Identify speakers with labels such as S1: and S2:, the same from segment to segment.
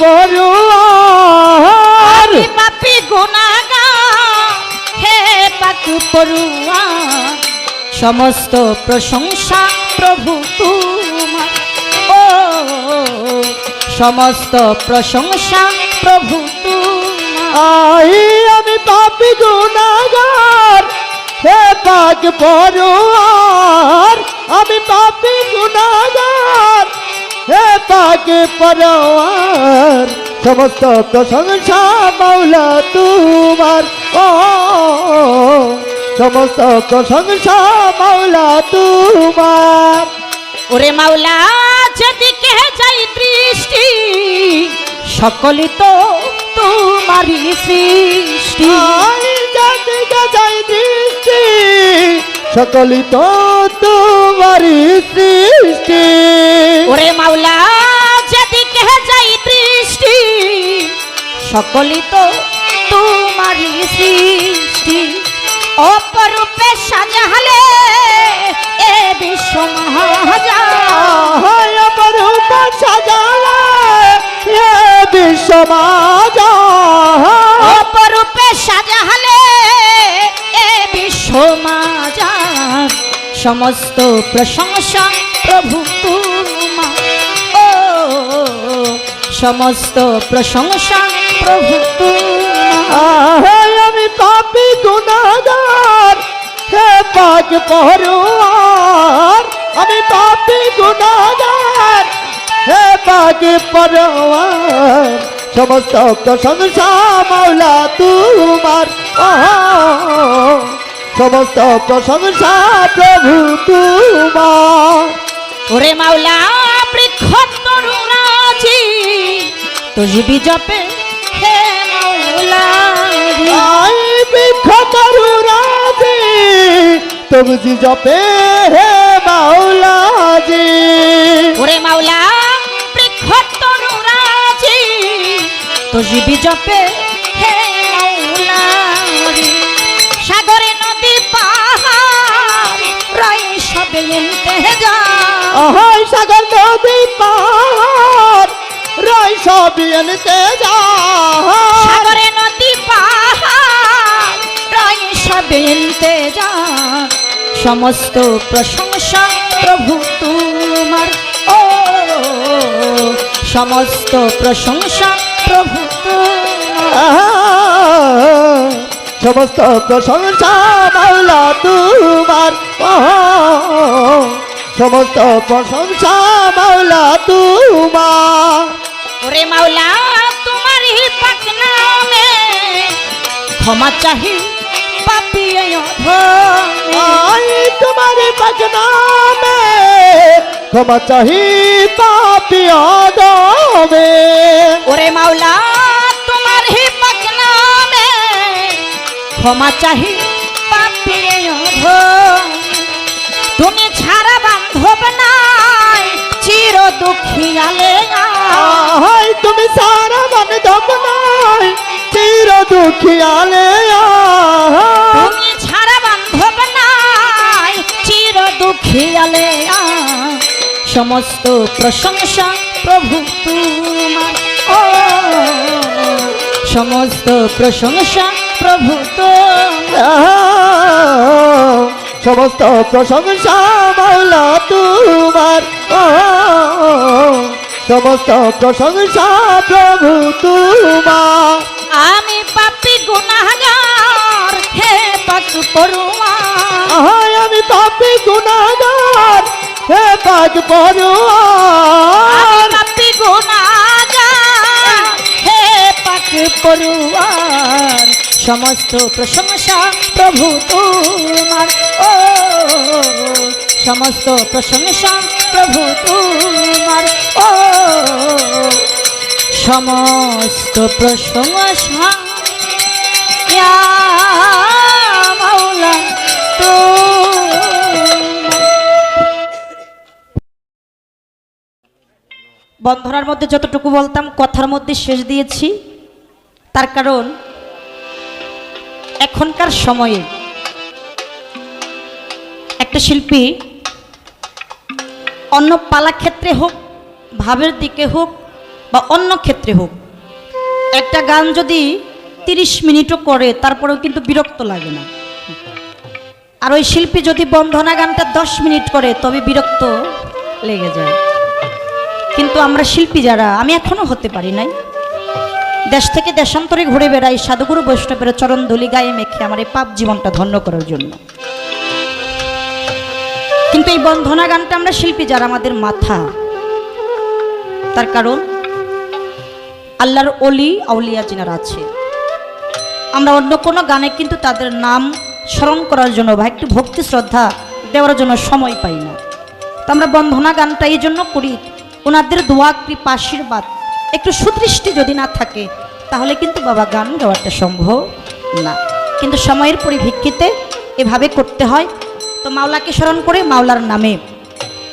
S1: পড়ুয়ার
S2: আমি পাপি গুনাহগার হে পাক পড়ুয়া। সমস্ত প্রশংসা প্রভু তোমার। ও সমস্ত প্রশংসা প্রভু তোমার।
S1: আই আমি পাপি গুনাগার হে পাক পড়ুয়ার। আমি পাপি গুনাগার। হে পাক পড়ুয়ার সমস্ত প্রশংসা মাওলা তোমার। ও সমস্ত প্রশংসা মাওলা তোমার।
S2: ওরে মাওলা যেদিকে যাই দৃষ্টি সকলই তো তোমারই সৃষ্টি।
S1: আই জাতিকে যাই দৃষ্টি সকলই তো তোমারই সৃষ্টি।
S2: ওরে মাওলা যেদিকে যাই দৃষ্টি সকলই তো তোমারই সৃষ্টি। অপরূপে সাজালে এ বিশ্ব
S1: আমার উপর সাজালে এ বিশ্ব মাজা
S2: অপরূপে সাজালে সমস্ত প্রশংসা প্রভু তোমার ও, সমস্ত প্রশংসা প্রভু
S1: আহায় আমি পাপি গুনাগার হে পাক পরোয়ার। আমি পাপি গুনাগার হে পাক পরোয়ার। সমস্ত প্রশংসা মাওলা তোমার। ও সমস্ত প্রশংসা প্রভু তোমার।
S2: ওরে মাওলা বৃক্ষ তরুণাজি তুজবি জপে হে মাওলা
S1: বিখ করুরাজি তুমজি জপে হে মাওলাজি
S2: ওরে মাওলা বৃক্ষ তরুণাজি তুজবি জপে হে সবে এনতে
S1: সাগর নদী পাহাড়। রয় সবই
S2: সাগরে নদী পাহাড় রয় সবে এনতে যা সমস্ত প্রশংসা প্রভু তোমার। ও সমস্ত প্রশংসা প্রভু তোমার।
S1: সমস্ত প্রশংসা মাওলা তোমার সমস্ত প্রশংসা মাওলা তোমার।
S2: ওরে মাওলা তোমার হি পাক নামে ক্ষমা চাহি পাপি
S1: তোমার বদনামে ক্ষমা চাহি পাপি আদমে
S2: ওরে মাওলা ক্ষমা চাহি পাপি অধমে তুমি ছাড়া বান্ধব নাই চির দুঃখিয়ালে
S1: আহাই তুমি সারা মন দমনাই চির দুঃখিয়ালে
S2: তুমি ছাড়া বান্ধব নাই চির দুঃখিয়ালে সমস্ত প্রশংসা প্রভু তোমার। সমস্ত প্রশংসা প্রভু তোমার
S1: সমস্ত প্রশংসা মাওলা তোমার। সমস্ত প্রশংসা প্রভু তোমার।
S2: আমি পাপি গুনাহগার হে পাক পড়ুয়া।
S1: আমি পাপি গুনাগার হে পাক
S2: আমি সমস্ত প্রশংসা প্রভু তোমার ও, সমস্ত প্রশংসা প্রভু তোমার ও, সমস্ত প্রশংসা মাওলা তোমার বন্ধনার মধ্যে যতটুকু বলতাম, কথার মধ্যে শেষ দিয়েছি। তার কারণ এখনকার সময়ে একটা শিল্পী অন্য পালা ক্ষেত্রে হোক, ভাবের দিকে হোক বা অন্য ক্ষেত্রে হোক, একটা গান যদি তিরিশ মিনিটও করে, তারপরেও কিন্তু বিরক্ত লাগে না। আর ওই শিল্পী যদি বন্ধনা গানটা দশ মিনিট করে, তবে বিরক্ত লেগে যায়। কিন্তু আমরা শিল্পী যারা, আমি এখনও হতে পারি নাই। দেশ থেকে দেশান্তরে ঘুরে বেড়াই সাধুগুরু বৈষ্ণবের চরণ দলি গায়ে মেখে আমার এই পাপ জীবনটা ধন্য করার জন্য। কিন্তু এই বন্ধনা গানটা আমরা শিল্পী যারা, আমাদের মাথা। তার কারণ, আল্লাহর অলি, আউলিয়া যিনারা আছে। আমরা অন্য কোনো গানে কিন্তু তাদের নাম স্মরণ করার জন্য বা একটু ভক্তি শ্রদ্ধা দেওয়ার জন্য সময় পাই না। তো আমরা বন্ধনা গানটা এই জন্য করি, ওনাদের দোয়া, কৃপা, আশীর্বাদ একটু সুদৃষ্টি যদি না থাকে, তাহলে কিন্তু বাবা গান গাওয়াটা সম্ভব না। কিন্তু সময়ের পরিপ্রেক্ষিতে এভাবে করতে হয়। তো মাওলাকে স্মরণ করে মাওলার নামে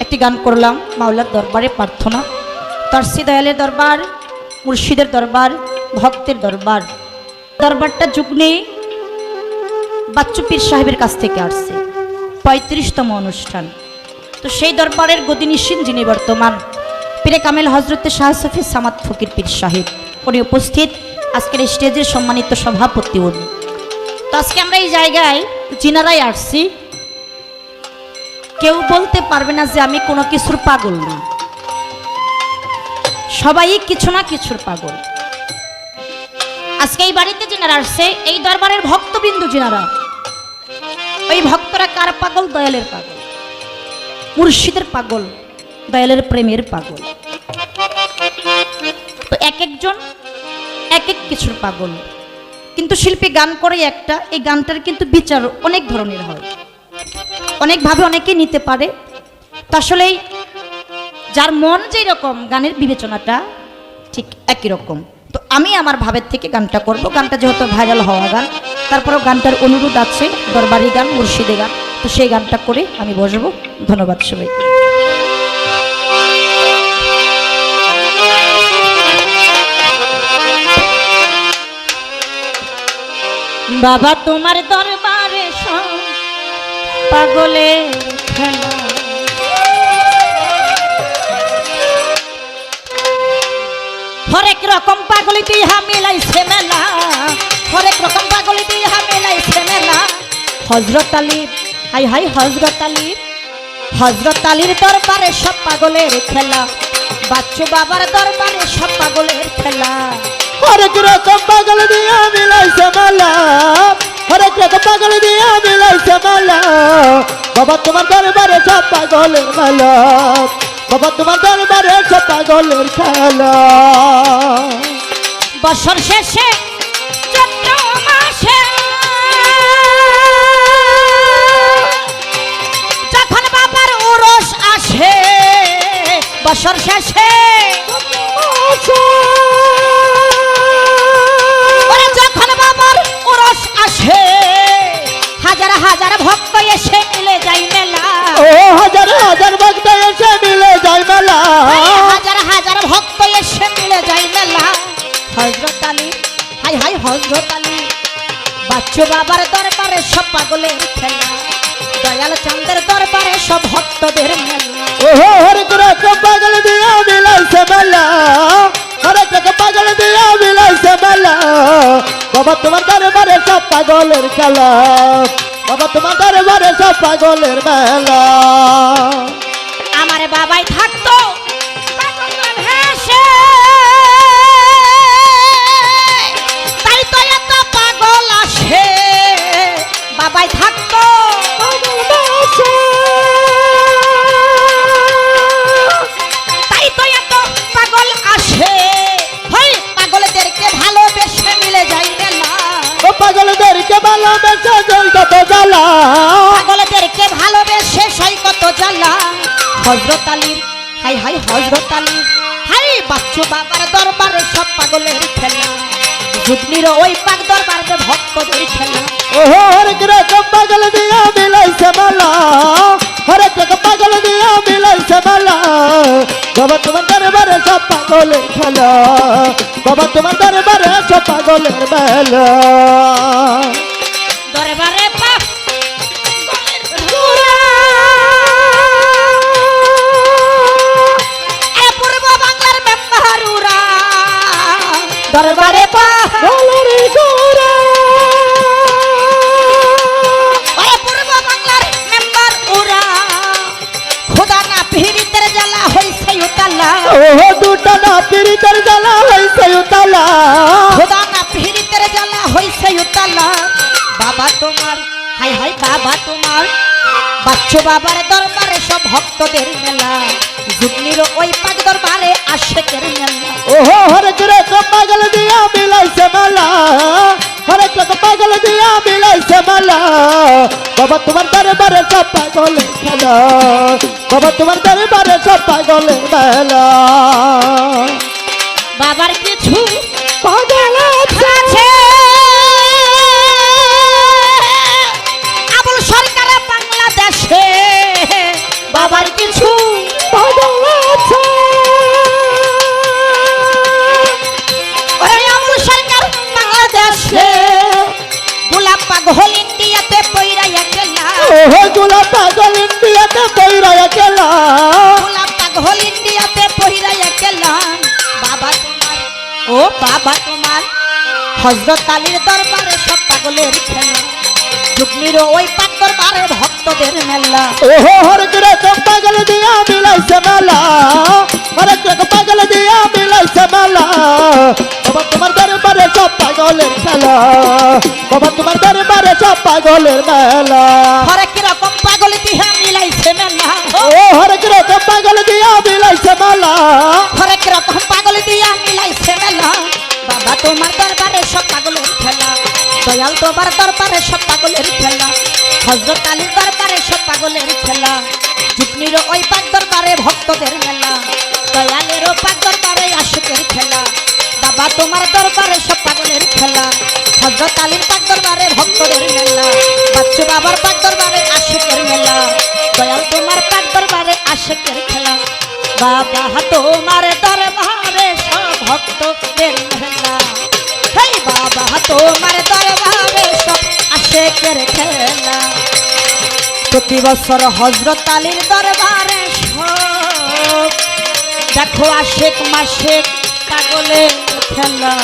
S2: একটি গান করলাম, মাওলার দরবারে প্রার্থনা। তর্সি দয়ালের দরবার, মুর্শিদের দরবার, ভক্তের দরবার। দরবারটা যুগ নেই বাচ্চু পীর সাহেবের কাছ থেকে আসছে। পঁয়ত্রিশতম অনুষ্ঠান। তো সেই দরবারের গদিনিসীন যিনি বর্তমান পীরে কামেল হজরতে শাহ সফি সামাদ ফকির পীর সাহেব। উনি উপস্থিত। আজকের স্টেজের সম্মানিত সভাপতি উনি। তো আজকে আমরা এই জায়গায় যিনারাই আসছি। কেউ বলতে পারবে না যে আমি কোনো কিছুর পাগল না। সবাই কিছু না কিছুর পাগল। আজকে এই বাড়িতে যিনারা আসছে। এই দরবারের ভক্তবিন্দু যিনারা ওই ভক্তরা কার পাগল? দয়ালের পাগল। মুর্শিদের পাগল। দয়ালের প্রেমের পাগল। তো এক একজন, এক এক কিছুর পাগল। কিন্তু শিল্পী গান করে একটা, এই গানটার কিন্তু বিচার অনেক ধরনের হয়। অনেকভাবে অনেকে নিতে পারে। তো আসলেই যার মন যেই রকম, গানের বিবেচনাটা ঠিক একই রকম। তো আমি আমার ভাবের থেকে গানটা করব। গানটা যেহেতু ভাইরাল হওয়া গান, তারপরেও গানটার অনুরোধ আছে। দরবারি গান, মুর্শিদে গান। তো সেই গানটা করে আমি বসবো। ধন্যবাদ সবাই বাবা, তোমার দরবারে খেলা। হরেক রকম পাগলি বিহা মিলাইছে মেলা, হরেক রকম পাগলি বিহা মিলাইছে মেলা। হজরত আলী, হাই হাই হজরত আলী। হজরত আলীর দরবারে সব পাগলের খেলা, বাচ্চু বাবার দরবারে সব পাগলের খেলা।
S1: হরেক রকম পাগল রকম পাগল দিয়া মিলাইছে মালা। বাবা তোমার দরবারে সব পাগলের মালা। বাবা তোমার দরবারে সব পাগলের খেলা।
S2: বছর শেষে চৈত্র মাসে যখন বাবার ওরস আসে বছর শেষে হাজার ভক্ত এসে মিলে যায় মেলা।
S1: ও হাজার হাজার ভক্ত এসে মিলে যায় মেলা।
S2: হাজার হাজার ভক্ত এসে মিলে যায় মেলা। হজরত আলী হাই হাই হজরত আলী বাচ্চু বাবার দরবারে সব পাগলের খেলা। দয়াল চাঁদের দরবারে সব ভক্তদের মেলা।
S1: ও হরেক রকম পাগল দিয়া মিলাইছে মেলা? হরেক রকম পাগল দিয়া মিলাইছে মেলা? বাবা তোমার দরবারে সব পাগলের খেলা। বাবা তোমার দরবারে সব পাগলের মেলা।
S2: আমার বাবাই থাকতো হজরত আলীর হাই হাই হজরত আলী। হাই বাচ্চু বাবার দরবারে সব পাগলের খেলা। যুগনির ওই পাক দরবারে ভক্তদের খেলা।
S1: ও হরেক রকম পাগল দিয়া মিলাইছে মেলা। হরেক রকম পাগল দিয়া মিলাইছে মেলা। বাবা তোমার দরবারে সব পাগলের খেলা। বাবা তোমার দরবারে সব পাগলের মেলা।
S2: দরবারে ও দুটা না পীড়িতের জ্বালা হইছে উতালা। খোদা না পীড়িতের জ্বালা হইছে উতালা। বাবা তোমার হাই হাই বাবা তোমার। বাচ্চু বাবার দরবারে সব ভক্তদের মেলা। যুগ্নির ওই পাক দরবারে আশেকের মেলা।
S1: ও হরে করে তো পাগল দিয়া মিলাইছে মেলা। হরে কত পাগল দিয়া মিলাইছে মেলা। বাবা তোমার দরবারে সব পাগল খেলা। বাবা তোমার দরবারে পাগলের বেলা
S2: বাবার কিছু বাবা তোমার। হজরত আলীর দরবারে সব পাগলের খেলা। যুগ্নির ওই পাক দরবারে ভক্তদের মেলা।
S1: ওহো হরেক রকম পাগল দিয়া মিলাইছে মেলা। হরেক রকম পাগল দিয়া মিলাইছে মেলা। বাবা তোমার দরবারে সব পাগলের খেলা। বাবা তোমার দরবারে সব পাগলের মেলা।
S2: হরেক রকম পাগল দিয়া মিলাইছে মেলা।
S1: ও
S2: হরেক রকম পাগল দিয়া মিলাইছে মেলা। তোমার দরবারে সব পাগলের খেলা। দয়াল তোমার দরবারে সব পাগলের খেলা। হজরত আলীর দরবারে সব পাগলের খেলা। যুগ্নির ওই পাক দরবারে ভক্তদের মেলা। দয়ালেরও পাক দরবারে আশুকের খেলা। বাবা তোমার দরবারে সব পাগলের খেলা। হজরত আলীর পাক দরবারে ভক্তদের মেলা। বাচ্চু বাবার পাক দরবারে আশুকের মেলা। দয়াল তোমার পাক দরবারে আশেকের খেলা। বাবা তোমার তোমার দরবারে সব আশেকের প্রতি বছর হজরত আলীর দরবারে দেখো আশেক মাসেক পাগলে খেলা।